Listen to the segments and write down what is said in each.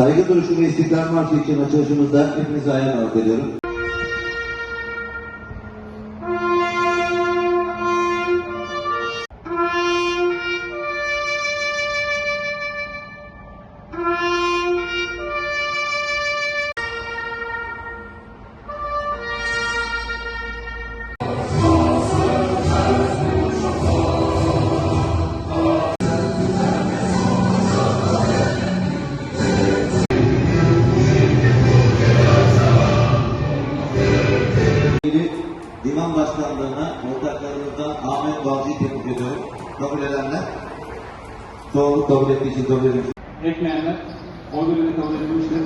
Saygı duruşu ve istiklal marşı için açılışımızda hepinizi ayağa ediyorum. Divan Başkanlığı'na ortaklarımızdan Ahmet Balcı'yı tebrik ediyorum. Kabul edenler. Çoğunluk kabul ettiği için kabul edilmiş. Etmeyenler oy birliğiyle kabul edilmiştir.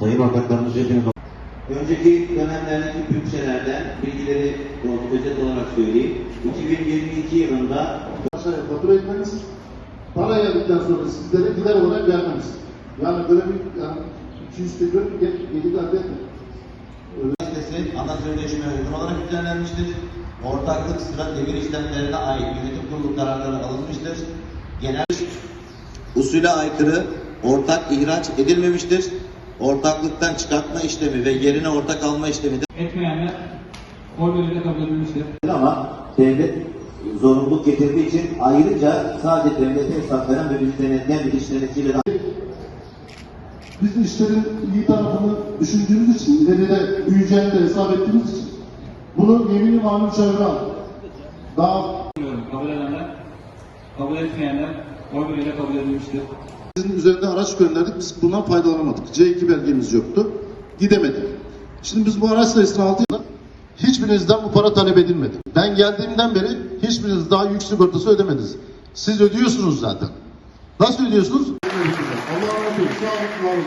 Sayın ortaklarımız hepiniz Önceki dönemlerdeki bütçelerden bilgileri özet olarak söyleyeyim. 2022 yılında aşağıya fatura etmeniz, para geldikten sonra sizlere gider olarak vermeniz. Yani böyle bir yani 200 milyon gel- gelir elde etmek. Ana sözleşme uygun olarak düzenlenmiştir. Ortaklık sıra devir işlemlerine ait yönetim kurulu kararları alınmıştır. Genel usule aykırı ortak ihraç edilmemiştir. Ortaklıktan çıkartma işlemi ve yerine ortak alma işlemi de Etmeyenler oy birliğiyle kabul edilmiştir. ama devlet zorunluluk getirdiği için ayrıca sadece devlete hesap veren ve bizi denetleyen bir iş denetçiyle de Biz işlerin iyi tarafını düşündüğümüz için, ileride büyüyeceğini de hesap ettiğimiz için bunu yemini mamul çevre al. Daha Kabul edenler, kabul etmeyenler oy kabul edilmiştir. Sizin üzerinde araç gönderdik, biz bundan faydalanamadık. C2 belgemiz yoktu, gidemedik. Şimdi biz bu araç sayısını aldığımızda hiçbirinizden bu para talep edilmedi. Ben geldiğimden beri hiçbiriniz daha yük sigortası ödemediniz. Siz ödüyorsunuz zaten. Nasıl ödüyorsunuz? Allah'a emanet olun. Sağ olun,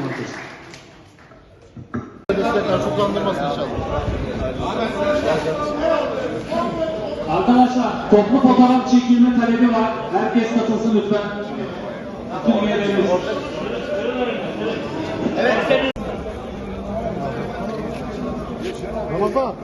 inşallah. Arkadaşlar toplu fotoğraf çekilme talebi var. Herkes katılsın lütfen. Bütün üyelerimiz. Ramazan.